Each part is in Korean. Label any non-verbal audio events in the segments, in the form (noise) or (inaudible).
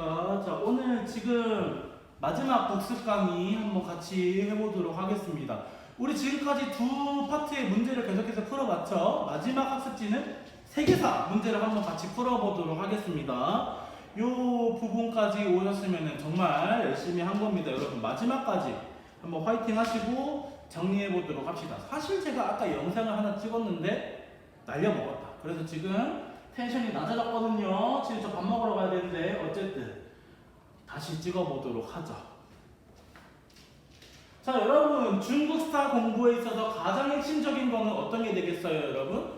안녕하십니까. 자, 오늘 지금 마지막 복습 강의 한번 같이 해보도록 하겠습니다. 우리 지금까지 두 파트의 문제를 계속해서 풀어봤죠. 마지막 학습지는 세계사 문제를 한번 같이 풀어보도록 하겠습니다. 요 부분까지 오셨으면 정말 열심히 한 겁니다. 여러분 마지막까지 한번 화이팅 하시고 정리해 보도록 합시다. 사실 제가 아까 영상을 하나 찍었는데 날려먹었다. 그래서 지금 텐션이 낮아졌거든요. 지금 저 밥 먹으러 가야 되는데 어쨌든 다시 찍어보도록 하죠. 자 여러분 중국사 공부에 있어서 가장 핵심적인 거는 어떤 게 되겠어요 여러분?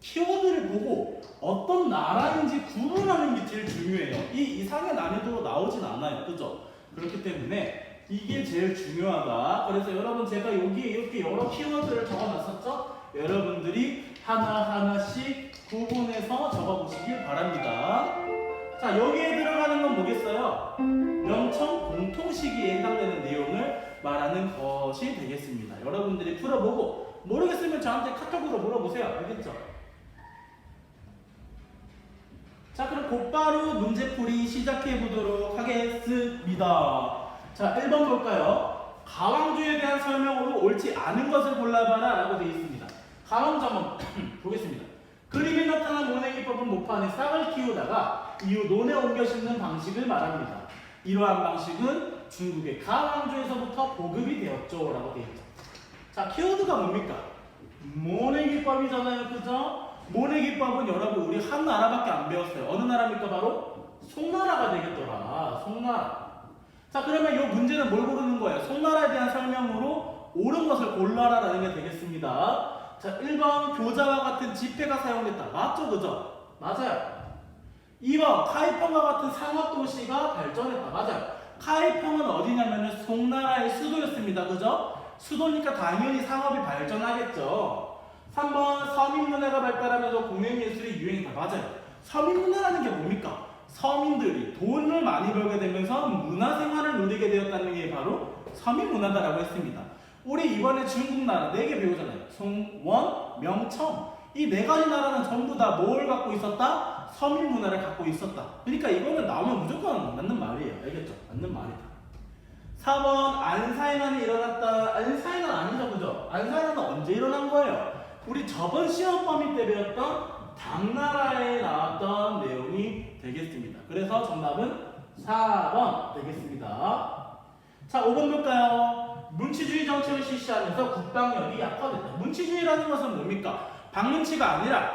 키워드를 보고 어떤 나라인지 구분하는 게 제일 중요해요. 이 이상의 난이도로 나오진 않아요. 그죠? 그렇기 때문에 이게 제일 중요하다. 그래서 여러분 제가 여기에 이렇게 여러 키워드를 적어놨었죠? 여러분들이 하나하나씩 구분해서 적어보시길 바랍니다. 자, 여기에 들어가는 건 뭐겠어요? 명청 공통시기에 해당되는 내용을 말하는 것이 되겠습니다. 여러분들이 풀어보고 모르겠으면 저한테 카톡으로 물어보세요. 알겠죠? 자, 그럼 곧바로 문제풀이 시작해 보도록 하겠습니다. 자, 1번 볼까요? 가왕주에 대한 설명으로 옳지 않은 것을 골라봐라 라고 되어 있습니다. 가왕주 한번 (clears throat) 보겠습니다. 그림에 나타난 모내 기법은 모판에 싹을 키우다가 이후 논에 옮겨 심는 방식을 말합니다. 이러한 방식은 중국의 가왕주에서부터 보급이 되었죠 라고 되어 있죠. 자, 키워드가 뭡니까? 모내 기법이잖아요. 그죠? 모내 기법은 여러분 우리 한 나라밖에 안 배웠어요. 어느 나라입니까? 바로 송나라가 되겠더라. 송나라. 자, 그러면 이 문제는 뭘 고르는 거예요? 송나라에 대한 설명으로 옳은 것을 골라라라는 게 되겠습니다. 자, 1번 교자와 같은 지폐가 사용됐다. 맞죠? 그죠? 맞아요. 2번 카이펑과 같은 상업 도시가 발전했다. 맞아요. 카이펑은 어디냐면은 송나라의 수도였습니다. 그죠? 수도니까 당연히 상업이 발전하겠죠. 3번 서민문화가 발달하면서 공연예술이 유행했다. 맞아요. 서민문화라는 게 뭡니까? 서민들이 돈을 많이 벌게 되면서 문화생활을 누리게 되었다는 게 바로 서민문화다라고 했습니다. 우리 이번에 중국 나라 네 개 배우잖아요. 송원, 명청. 이 네 가지 나라는 전부 다 뭘 갖고 있었다? 서민 문화를 갖고 있었다. 그러니까 이거는 나오면 무조건 맞는 말이에요. 알겠죠? 맞는 말이다. 4번 안사이난이 일어났다. 안사이난 아니죠, 그죠? 안사이난은 언제 일어난 거예요? 우리 저번 시험 범위 때 배웠던 당나라에 나왔던 내용이 되겠습니다. 그래서 정답은 4번 되겠습니다. 자, 5번 볼까요? 문치주의 정책을 실시하면서 국방력이 약화됐다. 문치주의라는 것은 뭡니까? 방문치가 아니라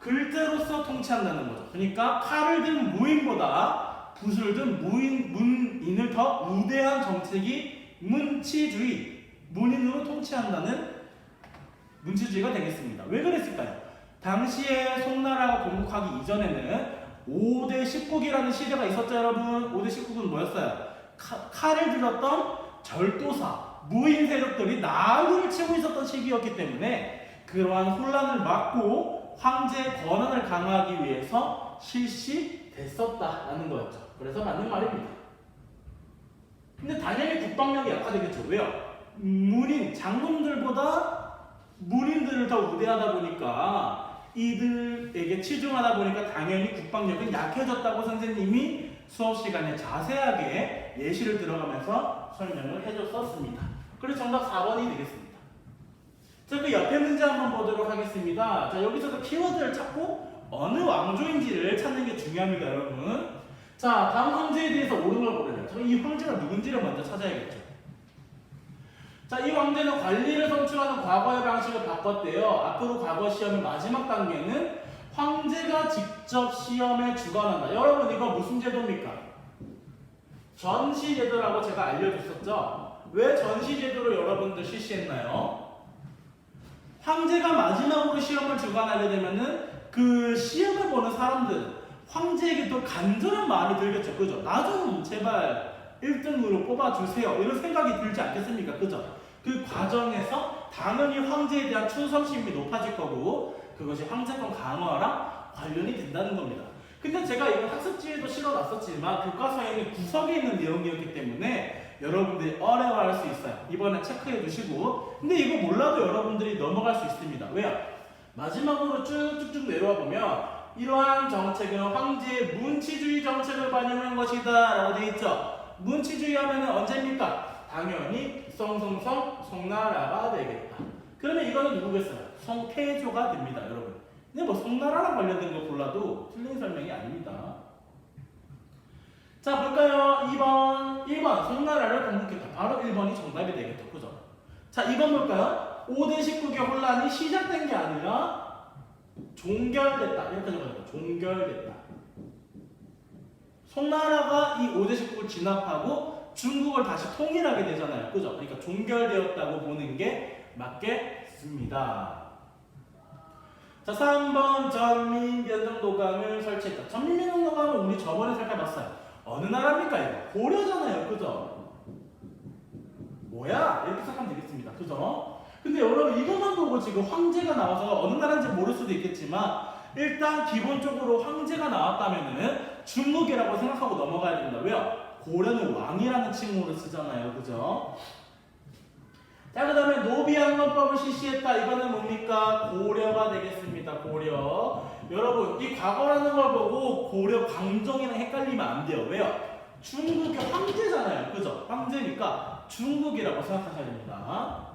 글자로서 통치한다는 거죠. 그러니까 칼을 든 무인보다 붓을 든 무인, 문인을 더 우대한 정책이 문치주의, 문인으로 통치한다는 문치주의가 되겠습니다. 왜 그랬을까요? 당시에 송나라가 건국하기 이전에는 5대 19기라는 시대가 있었죠, 여러분. 5대 19기는 뭐였어요? 카- 칼을 들었던 절도사, 무인 세력들이 나무를 치고 있었던 시기였기 때문에 그러한 혼란을 막고 황제의 권한을 강화하기 위해서 실시됐었다라는 거였죠. 그래서 맞는 말입니다. 근데 당연히 국방력이 약화되겠죠. 왜요? 문인, 장군들보다 문인들을 더 우대하다 보니까 이들에게 치중하다 보니까 당연히 국방력은 약해졌다고 선생님이 수업 시간에 자세하게 예시를 들어가면서 설명을 해줬었습니다. 그래서 정답 4번이 되겠습니다. 자, 그 옆에 문제 한번 보도록 하겠습니다. 자, 여기서도 키워드를 찾고 어느 왕조인지를 찾는 게 중요합니다, 여러분. 자, 다음 황제에 대해서 옳은 걸. 저는 이 황제가 누군지를 먼저 찾아야겠죠. 자, 이 왕제는 관리를 성취하는 과거의 방식을 바꿨대요. 앞으로 과거 시험의 마지막 단계는 황제가 직접 시험에 주관한다. 여러분, 이거 무슨 제도입니까? 전시제도라고 제가 알려줬었죠? 왜 전시제도를 여러분들 실시했나요? 황제가 마지막으로 시험을 주관하게 되면은 그 시험을 보는 사람들 황제에게 또 간절한 마음이 들겠죠. 그죠? 나 좀 제발 1등으로 뽑아주세요. 이런 생각이 들지 않겠습니까? 그죠? 그 과정에서 당연히 황제에 대한 충성심이 높아질 거고 그것이 황제권 강화랑 관련이 된다는 겁니다. 근데 제가 이건 학습지에도 실어 놨었지만 교과서에는 구석에 있는 내용이었기 때문에 여러분들이 어려워할 수 있어요. 이번에 체크해 두시고 근데 이거 몰라도 여러분들이 넘어갈 수 있습니다. 왜요? 마지막으로 쭉쭉쭉 내려와 보면 이러한 정책은 황제의 문치주의 정책을 반영한 것이다 라고 되어 있죠. 문치주의 하면은 언제입니까? 당연히 성성성 송나라가 되겠다. 그러면 이거는 누구겠어요? 성태조가 됩니다, 여러분. 근데 뭐 송나라랑 관련된 거 골라도 틀린 설명이 아닙니다. 자 볼까요? 2번 1번 송나라를 건국했다. 바로 1번이 정답이 되겠죠. 그죠? 자 2번 볼까요? 5대 19개 혼란이 시작된 게 아니라 종결됐다. 이렇게 적어요. 종결됐다. 송나라가 이 5대 19를 진압하고 중국을 다시 통일하게 되잖아요. 그죠? 그러니까 종결되었다고 보는 게 맞겠습니다. 자, 3번 전민 변정도감을 설치했다. 전민 변정도감은 우리 저번에 살펴봤어요. 어느 나라입니까 이거? 고려잖아요. 그죠? 뭐야? 이렇게 생각하면 되겠습니다. 그죠? 근데 여러분 이것만 보고 지금 황제가 나와서 어느 나라인지 모를 수도 있겠지만 일단 기본적으로 황제가 나왔다면은 중국이라고 생각하고 넘어가야 됩니다. 왜요? 고려는 왕이라는 칭호를 쓰잖아요. 그죠? 자, 그 다음에 노비항론법을 실시했다. 이거는 뭡니까? 고려가 되겠습니다. 고려. 여러분, 이 과거라는 걸 보고 고려 강정이랑 헷갈리면 안 돼요. 왜요? 중국의 황제잖아요. 그죠? 황제니까 중국이라고 생각하셔야 됩니다.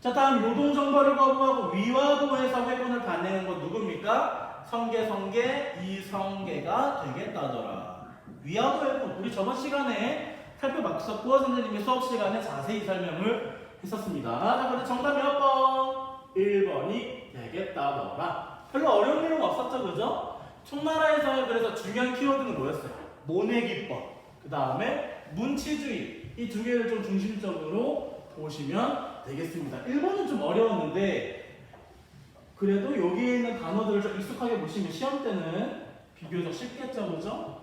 자, 다음 노동정벌을 거부하고 위화도에서 회군을 받내는 건 누굽니까? 성계, 성계, 이성계가 되겠다더라. 위화도 회군, 우리 저번 시간에 살펴봤었고 선생님이 수업 시간에 자세히 설명을 했었습니다. 자, 그런데 정답 몇 번? 1번이 되겠다더라. 별로 어려운 내용 없었죠, 그죠? 총나라에서 그래서 중요한 키워드는 뭐였어요? 모내기법, 그 다음에 문치주의 이 두 개를 좀 중심적으로 보시면 되겠습니다. 1번은 좀 어려웠는데 그래도 여기에 있는 단어들을 좀 익숙하게 보시면 시험 때는 비교적 쉽겠죠, 그죠?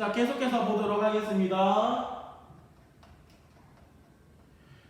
자, 계속해서 보도록 하겠습니다.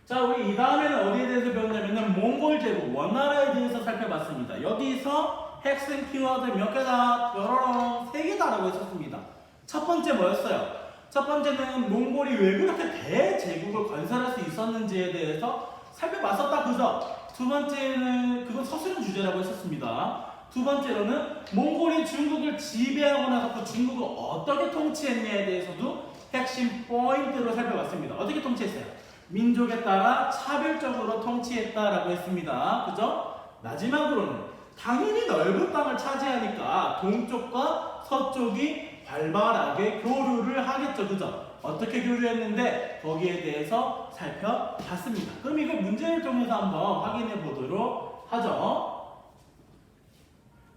자, 우리 이 다음에는 어디에 대해서 배웠냐면은 몽골 제국 원나라에 대해서 살펴봤습니다. 여기서 핵심 키워드 몇 개다? 뾰로롱 세 개다라고 했었습니다. 첫 번째 뭐였어요? 첫 번째는 몽골이 왜 그렇게 대제국을 건설할 수 있었는지에 대해서 살펴봤었다 그죠? 두 번째는 그건 서술형 주제라고 했었습니다. 두 번째로는 몽골이 중국을 지배하고 나서 그 중국을 어떻게 통치했냐에 대해서도 핵심 포인트로 살펴봤습니다. 어떻게 통치했어요? 민족에 따라 차별적으로 통치했다라고 했습니다. 그죠? 마지막으로는 당연히 넓은 땅을 차지하니까 동쪽과 서쪽이 활발하게 교류를 하겠죠. 그죠? 어떻게 교류했는데 거기에 대해서 살펴봤습니다. 그럼 이걸 문제를 통해서 한번 확인해 보도록 하죠.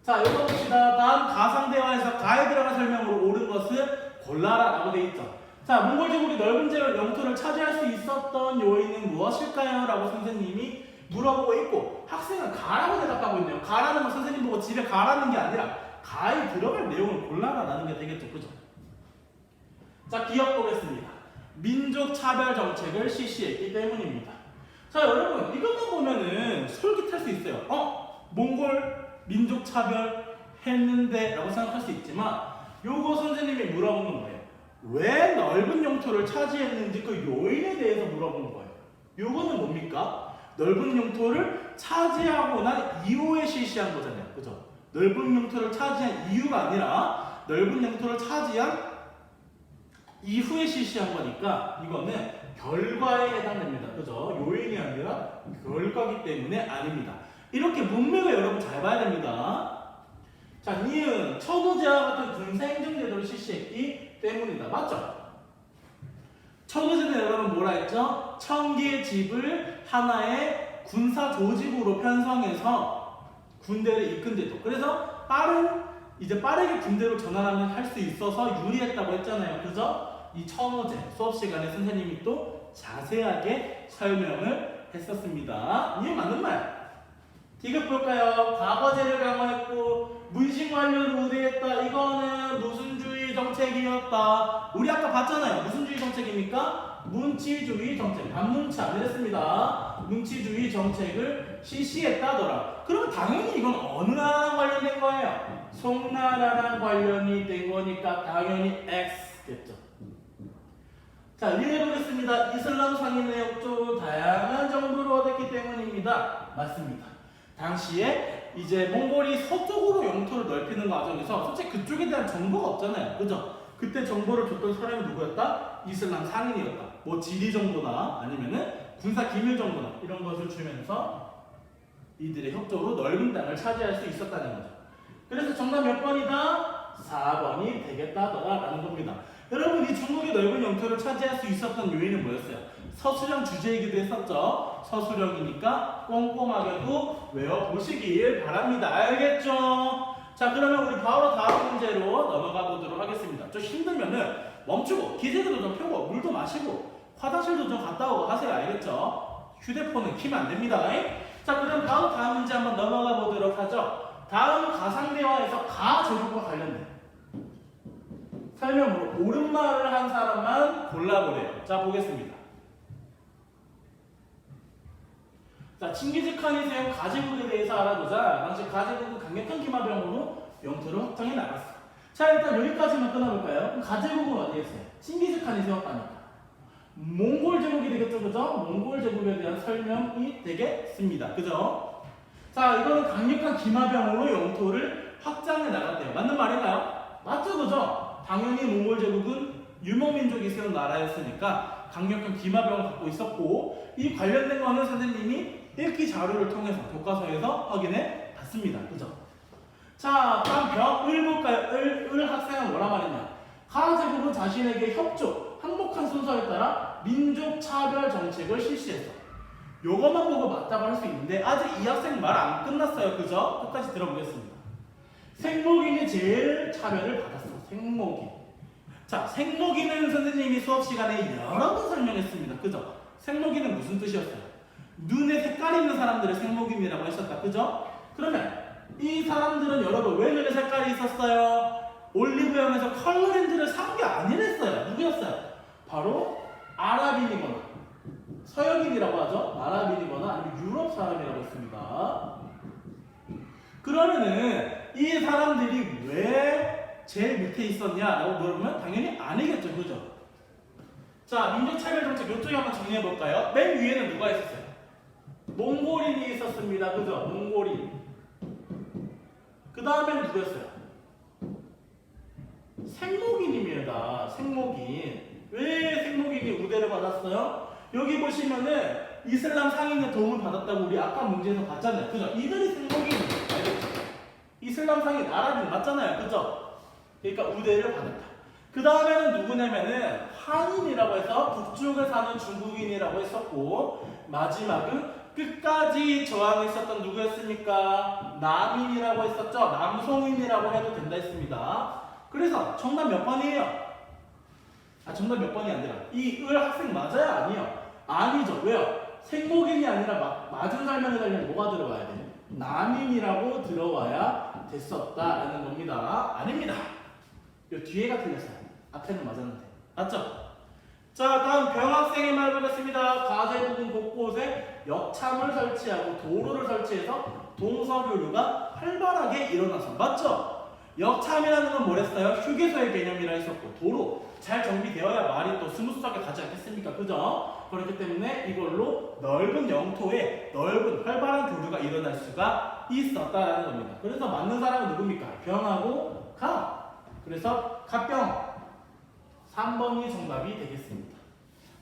자, 이거 봅시다. 다음 가상대화에서 가에 들어간 설명으로 옳은 것을 골라라라고 돼 있죠. 자, 몽골 제국이 넓은 제를 영토를 차지할 수 있었던 요인은 무엇일까요? 라고 선생님이 물어보고 있고 학생은 가라고 대답하고 있네요. 가라는 건 선생님 보고 집에 가라는 게 아니라 가에 들어갈 내용을 골라라라는 게 되겠죠. 그죠? 자, 기억 보겠습니다. 민족 차별 정책을 실시했기 때문입니다. 자, 여러분, 이것만 보면은 솔깃할 수 있어요. 어? 몽골 민족 차별 했는데 라고 생각할 수 있지만 요거 선생님이 물어보는 거예요. 왜 넓은 영토를 차지했는지 그 요인에 대해서 물어보는 거예요. 요거는 뭡니까? 넓은 영토를 차지하고 난 이후에 실시한 거잖아요. 그죠? 넓은 영토를 차지한 이유가 아니라 넓은 영토를 차지한 이후에 실시한 거니까 이거는 결과에 해당됩니다. 그죠? 요인이 아니라 결과기 때문에 아닙니다. 이렇게 문맥을 여러분 잘 봐야 됩니다. 자, 니은 천호제와 같은 군사행정제도를 실시했기 때문이다. 맞죠? 천호제는 여러분 뭐라 했죠? 천 개의 집을 하나의 군사 조직으로 편성해서 군대를 이끈 제도. 그래서 빠른 이제 빠르게 군대로 전환하면 할 수 있어서 유리했다고 했잖아요. 그죠? 이 천호제 수업 시간에 선생님이 또 자세하게 설명을 했었습니다. 이해 맞는 말? 디귿 볼까요? 과거제를 강화했고 문신 관료를 우대했다. 이거는 무슨주의 정책이었다. 우리 아까 봤잖아요. 무슨 주의 정책입니까? 문치주의 정책. 반문치 안 이랬습니다. 문치주의 정책을 실시했다더라. 그럼 당연히 이건 어느 나라랑 관련된 거예요? 송나라랑 관련이 된 거니까 당연히 X겠죠. 자, 이해해보겠습니다. 이슬람 상인의 역조 다양한 정보를 얻었기 때문입니다. 맞습니다. 당시에 이제 몽골이 서쪽으로 영토를 넓히는 과정에서 솔직히 그쪽에 대한 정보가 없잖아요. 그죠? 그때 정보를 줬던 사람이 누구였다? 이슬람 상인이었다. 뭐 지리 정보나 아니면은 군사 기밀 정보나 이런 것을 주면서 이들의 협조로 넓은 땅을 차지할 수 있었다는 거죠. 그래서 정답 몇 번이다? 4번이 되겠다더라라는 겁니다. 여러분 이 중국의 넓은 영토를 차지할 수 있었던 요인은 뭐였어요? 서수령 주제이기도 했었죠. 서수령이니까 꼼꼼하게도 외워보시길 바랍니다. 알겠죠? 자 그러면 우리 바로 다음 문제로 넘어가 보도록 하겠습니다. 좀 힘들면은 멈추고 기세도 좀 펴고 물도 마시고 화장실도 좀 갔다 오고 하세요. 알겠죠? 휴대폰은 키면 안 됩니다. 자 그럼 바로 다음 문제 한번 넘어가 보도록 하죠. 다음 가상대화에서 가 제목과 관련된 설명으로 옳은 말을 한 사람만 골라보래요. 자 보겠습니다. 자 칭기즈 칸이 세운 가제국에 대해서 알아보자. 당시 가제국은 강력한 기마병으로 영토를 확장해 나갔어. 자 일단 여기까지만 끊어볼까요? 가제국은 어디에 있어요? 칭기즈 칸이 세웠다니까. 몽골 제국이 되겠죠, 그죠? 몽골 제국에 대한 설명이 되겠습니다, 그죠? 자 이거는 강력한 기마병으로 영토를 확장해 나갔대요. 맞는 말인가요? 맞죠, 그죠? 당연히 몽골 제국은 유목민족이 세운 나라였으니까 강력한 기마병을 갖고 있었고 이 관련된 거는 선생님이 읽기 자료를 통해서 교과서에서 확인해 봤습니다. 그죠? 자, 다음 병, 을 볼까요? 을, 을 학생은 뭐라 말했냐? 가 제국은 자신에게 협조, 항복한 순서에 따라 민족 차별 정책을 실시했어. 요것만 보고 맞다고 할 수 있는데 아직 이 학생 말 안 끝났어요. 그죠? 끝까지 들어보겠습니다. 생목인이 제일 차별을 받았어. 생목인. 자, 생목인은 선생님이 수업 시간에 여러 번 설명했습니다. 그죠? 생목인은 무슨 뜻이었어요? 눈에 색깔 있는 사람들을 생목인이라고 했었다. 그죠? 그러면 이 사람들은 여러분 왜 눈에 색깔이 있었어요? 올리브영에서 컬러렌즈를 산 게 아니랬어요. 누구였어요? 바로 아랍인이거나 서양인이라고 하죠. 아랍인이거나 아니면 유럽 사람이라고 했습니다. 그러면은 이 사람들이 왜 제일 밑에 있었냐라고 물으면 당연히 아니겠죠, 그죠? 자, 민족차별 정책 이쪽에 한번 정리해 볼까요? 맨 위에는 누가 있었어요? 몽골인이 있었습니다, 그죠? 몽골인. 그 다음에는 누구였어요? 생목인입니다. 생목인. 왜 생목인이 우대를 받았어요? 여기 보시면은 이슬람 상인의 도움을 받았다고 우리 아까 문제에서 봤잖아요. 그죠? 이들이. 알겠죠? 상인 아랍인 맞잖아요. 그죠? 그러니까 우대를 받았다. 그 다음에는 누구냐면은 한인이라고 해서 북쪽에 사는 중국인이라고 했었고 마지막은 끝까지 저항했었던 누구였습니까? 남인이라고 했었죠. 남송인이라고 해도 된다 했습니다. 그래서 정답 몇 번이에요? 아 정답 몇 번이 아니라 이 을 학생 맞아요? 아니요? 아니죠. 왜요? 생목인이 아니라 마, 맞은 설명에 달리면 뭐가 들어와야 돼요? 남인이라고 들어와야 됐었다라는 겁니다. 아닙니다. 요 뒤에가 틀렸어요. 앞에는 맞았는데. 맞죠? 자, 다음 병학생의 말 보겠습니다. 가제부근 곳곳에 역참을 설치하고 도로를 설치해서 동서교류가 활발하게 일어나서 맞죠? 역참이라는 건 뭐랬어요? 휴게소의 개념이라 했었고 도로 잘 정비되어야 말이 또 스무스하게 가지 않겠습니까? 그죠? 그렇기 때문에 이걸로 넓은 영토에 넓은 활발한 교류가 일어날 수가 있었다라는 겁니다. 그래서 맞는 사람은 누굽니까? 병하고 가. 그래서 갑병 3번이 정답이 되겠습니다.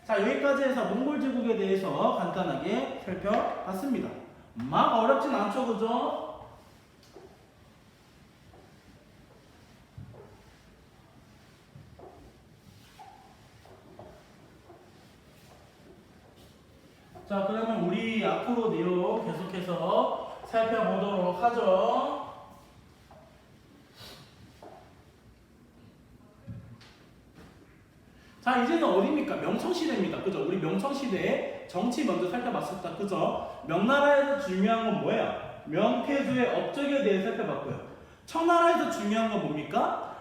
자 여기까지 해서 몽골 제국에 대해서 간단하게 살펴봤습니다. 막 어렵진 않죠, 그죠? 자 그러면 우리 앞으로 내용 계속해서 살펴보도록 하죠. 자 이제는 어디입니까? 명청시대입니다. 그죠? 우리 명청시대에 정치 먼저 살펴봤었다. 그죠? 명나라에서 중요한 건 뭐예요? 명태주의 업적에 대해 살펴봤고요. 청나라에서 중요한 건 뭡니까?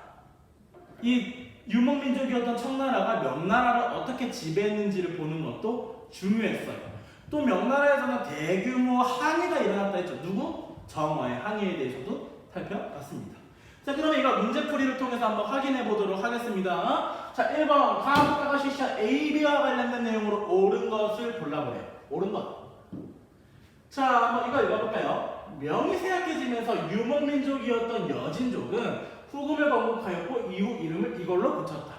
이 유목민족이었던 청나라가 명나라를 어떻게 지배했는지를 보는 것도 중요했어요. 또 명나라에서는 대규모 항해가 일어났다 했죠. 누구? 정화의 항해에 대해서도 살펴봤습니다. 자 그러면 이거 문제풀이를 통해서 한번 확인해 보도록 하겠습니다. 자, 1번 강국가가 실시한 AB와 관련된 내용으로 옳은 것을 골라보래요. 옳은 것. 자, 한번 이거 읽어볼까요? 명이 세약해지면서 유목민족이었던 여진족은 후금을 건국하였고 이후 이름을 이걸로 붙였다.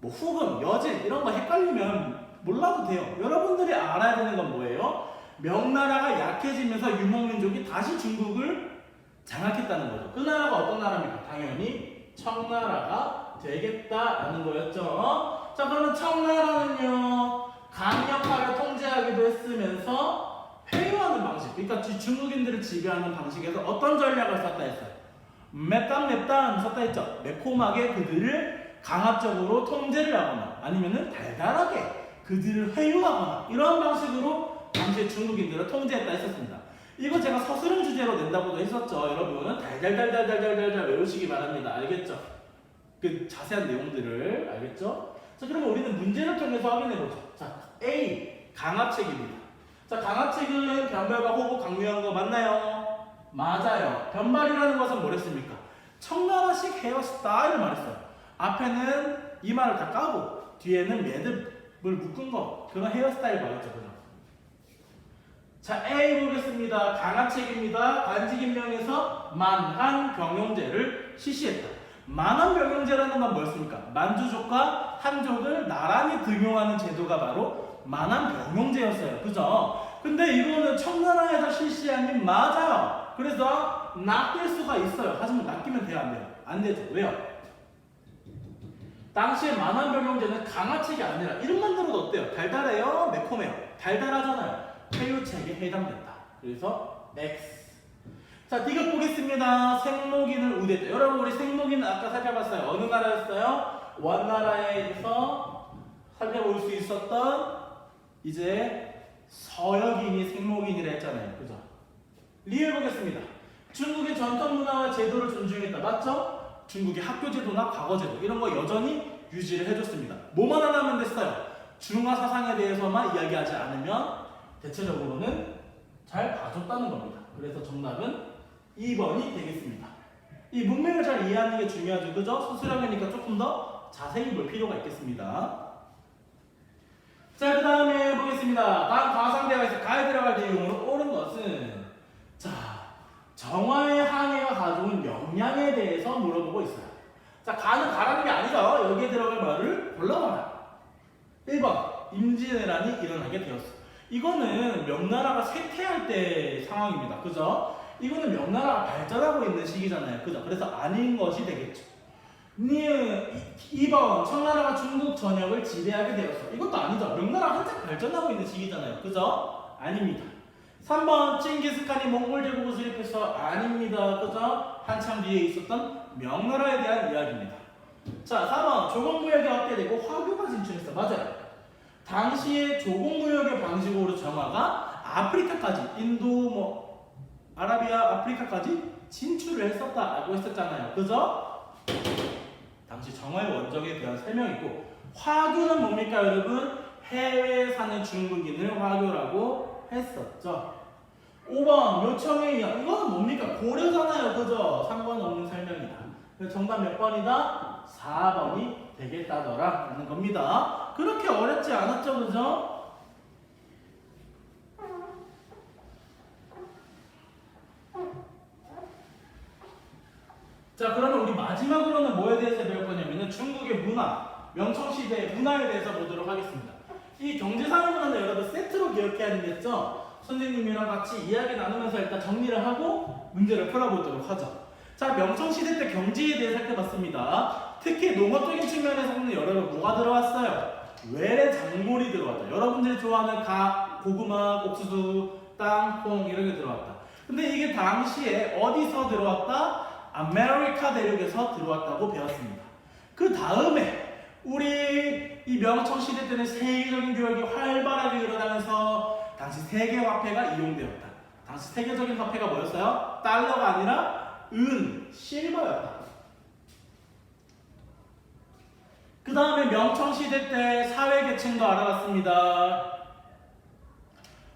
뭐 후금, 여진 이런 거 헷갈리면 몰라도 돼요. 여러분들이 알아야 되는 건 뭐예요? 명나라가 약해지면서 유목민족이 다시 중국을 장악했다는 거죠. 그 나라가 어떤 나라입니까? 당연히 청나라가 되겠다라는 거였죠. 자, 그러면 청나라는요, 강력하게 통제하기도 했으면서 회유하는 방식, 그러니까 지- 중국인들을 지배하는 방식에서 어떤 전략을 썼다 했어요? 맵단 맵단 썼다 했죠. 매콤하게 그들을 강압적으로 통제를 하거나 아니면은 달달하게 그들을 회유하거나 이런 방식으로 당시 중국인들을 통제했다 했었습니다. 이거 제가 서술형 주제로 낸다고도 했었죠. 여러분 달달달달달달달달 외우시기 바랍니다. 알겠죠? 그 자세한 내용들을 알겠죠? 자 그러면 우리는 문제를 통해서 확인해 보죠. 자 A 강압책입니다. 자 강압책은 변발과 호구 강요한 거 맞나요? 맞아요. 변발이라는 것은 뭐랬습니까? 청나라식 헤어스타일을 말했어요. 앞에는 이마를 다 까고 뒤에는 매듭 을 묶은 거 그런 헤어스타일 말했죠. 그죠? 자 A 보겠습니다. 강압책입니다. 관직임명에서 만한 병용제를 실시했다. 만한 병용제라는 건 뭐였습니까? 만주족과 한족을 나란히 등용하는 제도가 바로 만한 병용제였어요. 그죠? 근데 이거는 청나라에서 실시한 게 맞아요. 그래서 낚일 수가 있어요. 하지만 낚이면 돼요, 안 돼요? 안 되죠. 왜요? 당시에 만한 병용제는 강화책이 아니라 이름만 들어도 어때요? 달달해요? 매콤해요? 달달하잖아요. 회유책에 해당된다. 그래서 X. 자, 디귿 보겠습니다. 생목인을 우대했다. 여러분, 우리 생목인은 아까 살펴봤어요. 어느 나라였어요? 원나라에서 살펴볼 수 있었던 이제 서역인이 생목인이라 했잖아요. 그죠? 리을 보겠습니다. 중국의 전통 문화와 제도를 존중했다. 맞죠? 중국의 학교 제도나 과거 제도 이런 거 여전히 유지를 해줬습니다. 뭐만 안 하면 됐어요. 중화 사상에 대해서만 이야기하지 않으면 대체적으로는 잘 봐줬다는 겁니다. 그래서 정답은 2번이 되겠습니다. 이 문맥을 잘 이해하는 게 중요하죠. 그죠? 수술하니까 조금 더 자세히 볼 필요가 있겠습니다. 자, 그 다음에 보겠습니다. 다음 가상대화에서 가에 들어갈 내용으로 옳은 것은 자, 정화의 항해가 가져온 영향에 대해서 물어보고 있어요. 자, 가는 가라는 게 아니죠. 여기에 들어갈 말을 골라봐라. 1번, 임진왜란이 일어나게 되었어. 이거는 명나라가 쇠퇴할 때 상황입니다. 그죠? 이거는 명나라가 발전하고 있는 시기잖아요. 그죠? 그래서 아닌 것이 되겠죠. 니은 2번 청나라가 중국 전역을 지배하게 되었어. 이것도 아니죠. 명나라 한창 발전하고 있는 시기잖아요. 그죠? 아닙니다. 3번 칭기스칸이 몽골 제국을 수립해서 아닙니다. 그죠? 한참 뒤에 있었던 명나라에 대한 이야기입니다. 자, 4번 조공무역이 확대되고 화교가 진출했어. 맞아요. 당시에 조공무역의 방식으로 정화가 아프리카까지 인도 뭐 아라비아 아프리카까지 진출을 했었다라고 했었잖아요. 그죠? 당시 정화의 원적에 대한 설명이고 화교는 뭡니까 여러분? 해외에 사는 중국인을 화교라고 했었죠. 5번 요청의 이양 이거는 뭡니까? 고려잖아요. 그죠? 상관없는 설명이다. 그래서 정답 몇 번이다? 4번이 되겠다더라 라는 겁니다. 그렇게 어렵지 않았죠. 그죠? 자 그러면 우리 마지막으로는 뭐에 대해서 배울 거냐면은 중국의 문화, 명청시대의 문화에 대해서 보도록 하겠습니다. 이 경제사회 문화는 여러분 세트로 기억해야 되겠죠? 선생님이랑 같이 이야기 나누면서 일단 정리를 하고 문제를 풀어보도록 하죠. 자 명청시대 때 경제에 대해 살펴봤습니다. 특히 농업적인 측면에서는 여러분 뭐가 들어왔어요? 외래 작물이 들어왔다. 여러분들이 좋아하는 각, 고구마, 옥수수, 땅, 콩 이런 게 들어왔다. 근데 이게 당시에 어디서 들어왔다? 아메리카 대륙에서 들어왔다고 배웠습니다. 그 다음에 우리 이 명청 시대 때는 세계적인 교역이 활발하게 일어나면서 당시 세계 화폐가 이용되었다. 당시 세계적인 화폐가 뭐였어요? 달러가 아니라 은, 실버였다. 그 다음에 명청 시대 때 사회 계층도 알아봤습니다.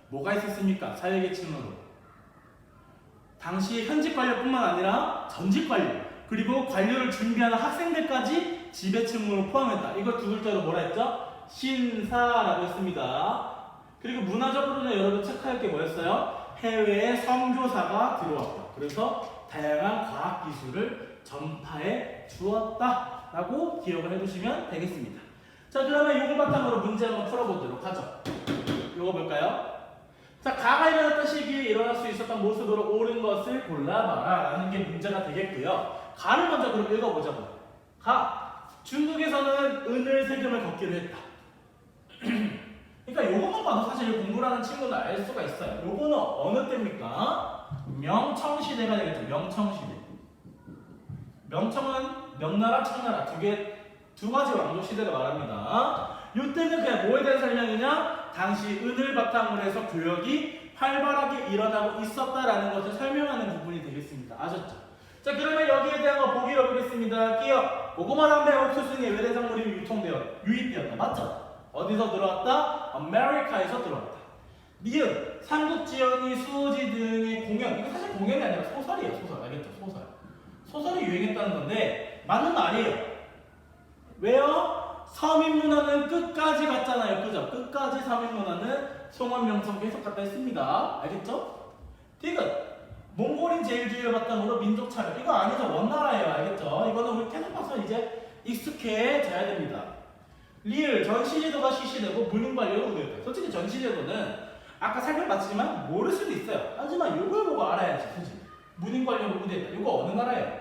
뭐가 있었습니까? 사회 계층으로. 당시 현직 관료뿐만 아니라 전직 관료 그리고 관료를 준비하는 학생들까지 지배층으로 포함했다. 이걸 두 글자로 뭐라 했죠? 신사라고 했습니다. 그리고 문화적으로는 여러분 체크할 게 뭐였어요? 해외에 선교사가 들어왔다. 그래서 다양한 과학 기술을 전파해 주었다라고 기억을 해두시면 되겠습니다. 자 그러면 이걸 바탕으로 문제 한번 풀어보도록 하죠. 이거 볼까요? 자 가가 일어났던 시기에 일어날 수 있었던 모습으로 옳은 것을 골라봐라 라는 게 문제가 되겠고요. 가를 먼저 그럼 읽어보자고요. 가 중국에서는 은을 세금을 걷기로 했다. (clears throat) 그러니까 요것만 봐도 사실 공부를 하는 친구는 알 수가 있어요. 요거는 어느 때입니까? 명청시대가 되겠죠. 명청시대. 명청은 명나라, 청나라 두 개, 두 가지 왕조 시대를 말합니다. 요때는 그냥 뭐에 대한 설명이냐? 당시 은을 바탕으로 해서 교역이 활발하게 일어나고 있었다라는 것을 설명하는 부분이 되겠습니다. 아셨죠? 자 그러면 여기에 대한 거 보기로 보겠습니다. 끼어 고구마 담배 옥수수는 예외 대상물이 유통되어 유입되었다. 맞죠? 어디서 들어왔다? 아메리카에서 들어왔다. 니은 삼국지연이 수지 등의 공연 이거 사실 공연이 아니라 소설이에요. 소설 알겠죠? 소설. 소설이 유행했다는 건데 맞는 말이에요. 왜요? 서민 문화는 끝까지 갔잖아요. 그죠? 끝까지 서민 문화는 송원 명성 계속 갔다 했습니다. 알겠죠? 디귿 몽골인 제일주의를 바탕으로 민족 차별 이거 아니죠 원나라예요 알겠죠 이거는 우리 계속 봐서 이제 익숙해져야 됩니다 리을 전시제도가 실시되고 문인관료가 우대했다 솔직히 전시제도는 아까 살펴봤지만 모를 수도 있어요. 하지만 이걸 보고 알아야지 그지? 문인관료가 우대했다. 이거 어느 나라예요?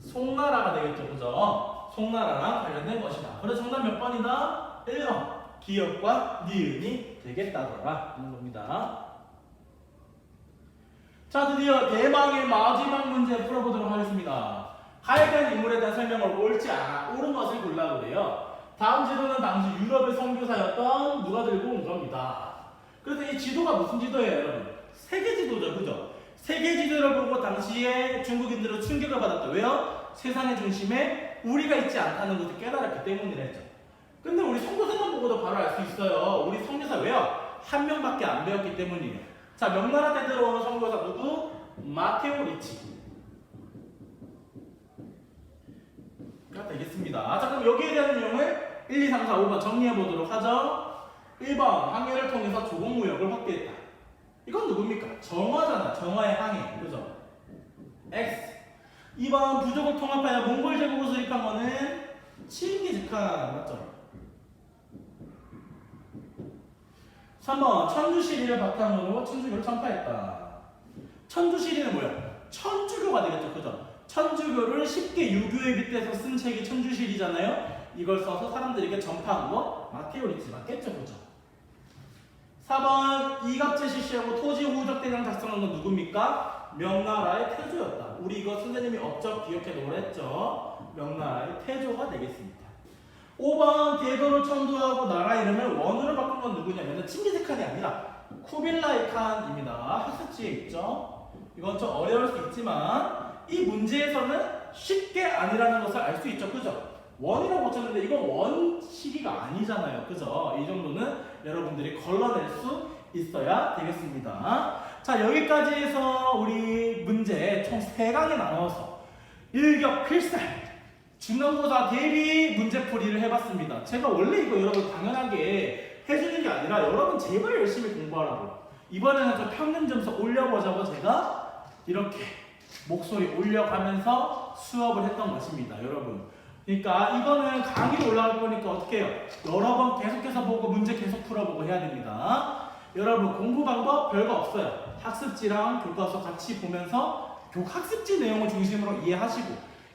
송나라가 되겠죠 그죠? 송나라랑 관련된 것이다. 그래서 정답 몇 번이다? 1번 기억과 니은이 되겠다더라. 하는 겁니다. 자 드디어 대망의 마지막 문제 풀어보도록 하겠습니다. 하여간 인물에 대한 설명을 옳지 않아. 옳은 것을 골라 그래요. 다음 지도는 당시 유럽의 선교사였던 누가 들고 온 겁니다. 그래서 이 지도가 무슨 지도예요, 여러분? 세계 지도죠, 그죠? 세계 지도를 보고 당시에 중국인들은 충격을 받았다. 왜요? 세상의 중심에 우리가 있지 않다는 것을 깨달았기 때문이랬죠. 근데 우리 선교사만 보고도 바로 알 수 있어요. 우리 선교사 왜요? 한 명밖에 안 배웠기 때문이에요. 자, 명나라 때 들어오는 선교사 누구? 마테오 리치. 가 되겠습니다. 자, 그럼 여기에 대한 내용을 1, 2, 3, 4, 5번 정리해 보도록 하죠. 1번, 항해를 통해서 조공 무역을 확대했다. 이건 누굽니까? 정화잖아. 정화의 항해. 그죠? X. 2번, 부족을 통합하여 몽골 제국을 수립한 거는 칭기즈칸. 맞죠? 3번 천주시리를 바탕으로 천주교를 전파했다. 천주시리는 뭐야? 천주교가 되겠죠, 그죠? 천주교를 쉽게 유교에 빗대서 쓴 책이 천주시리잖아요. 이걸 써서 사람들에게 전파한 거 마테오리치 맞겠죠, 그죠? 4번 이갑제 실시하고 토지 후적 대장 작성한 건 누굽니까? 명나라의 태조였다. 우리 이거 선생님이 업적 기억해 놓으랬죠. 명나라의 태조가 되겠습니다. 5번 대도를 천도하고 나라 이름을 원으로 바꾼 건 누구냐면 칭기즈칸이 아니라 쿠빌라이 칸입니다. 학습지에 있죠. 이건 좀 어려울 수 있지만 이 문제에서는 쉽게 아니라는 것을 알 수 있죠. 그죠? 원이라고 붙였는데 이건 원 시기가 아니잖아요. 그죠? 이 정도는 여러분들이 걸러낼 수 있어야 되겠습니다. 자, 여기까지 해서 우리 문제 총 3강에 나눠서 일격 필살 중간고사 대비 문제풀이를 해봤습니다. 제가 원래 이거 여러분 당연하게 해주는 게 아니라 여러분 제발 열심히 공부하라고 이번에는 좀 평균 점수 올려보자고 제가 이렇게 목소리 올려가면서 수업을 했던 것입니다. 여러분 그러니까 이거는 강의로 올라갈 거니까 어떻게 해요? 여러 번 계속해서 보고 문제 계속 풀어보고 해야 됩니다. 여러분 공부 방법 별거 없어요. 학습지랑 교과서 같이 보면서 교 학습지 내용을 중심으로 이해하시고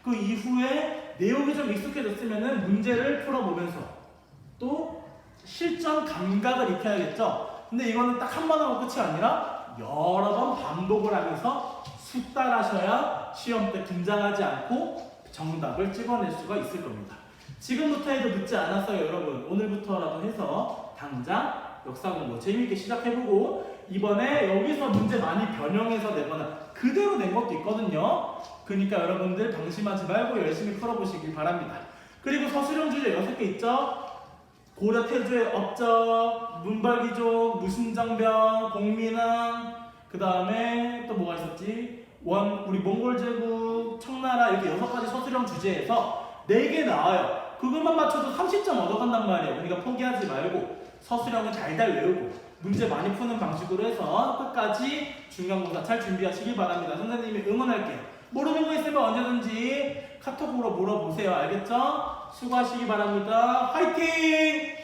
그 이후에 내용이 좀 익숙해졌으면 문제를 풀어보면서 또 실전 감각을 익혀야겠죠. 근데 이거는 딱 한 번 하고 끝이 아니라 여러 번 반복을 하면서 숙달하셔야 시험 때 긴장하지 않고 정답을 찍어낼 수가 있을 겁니다. 지금부터 해도 늦지 않았어요, 여러분. 오늘부터라도 해서 당장 역사 공부 재미있게 시작해보고 이번에 여기서 문제 많이 변형해서 내거나 그대로 낸 것도 있거든요. 그러니까 여러분들 방심하지 말고 열심히 풀어보시길 바랍니다. 그리고 서술형 주제 6개 있죠? 고려 태조의 업적, 문발기족, 무신장병, 공민왕, 그 다음에 또 뭐가 있었지? 원 우리 몽골 제국, 청나라 이렇게 여섯 가지 서술형 주제에서 4개 나와요. 그것만 맞춰도 30점 얻어간단 말이에요. 우리가 포기하지 말고 서술형은 잘잘 외우고 문제 많이 푸는 방식으로 해서 끝까지 중간고사 잘 준비하시길 바랍니다. 선생님이 응원할게요. 모르는 거 있으면 언제든지 카톡으로 물어보세요. 알겠죠? 수고하시기 바랍니다. 화이팅!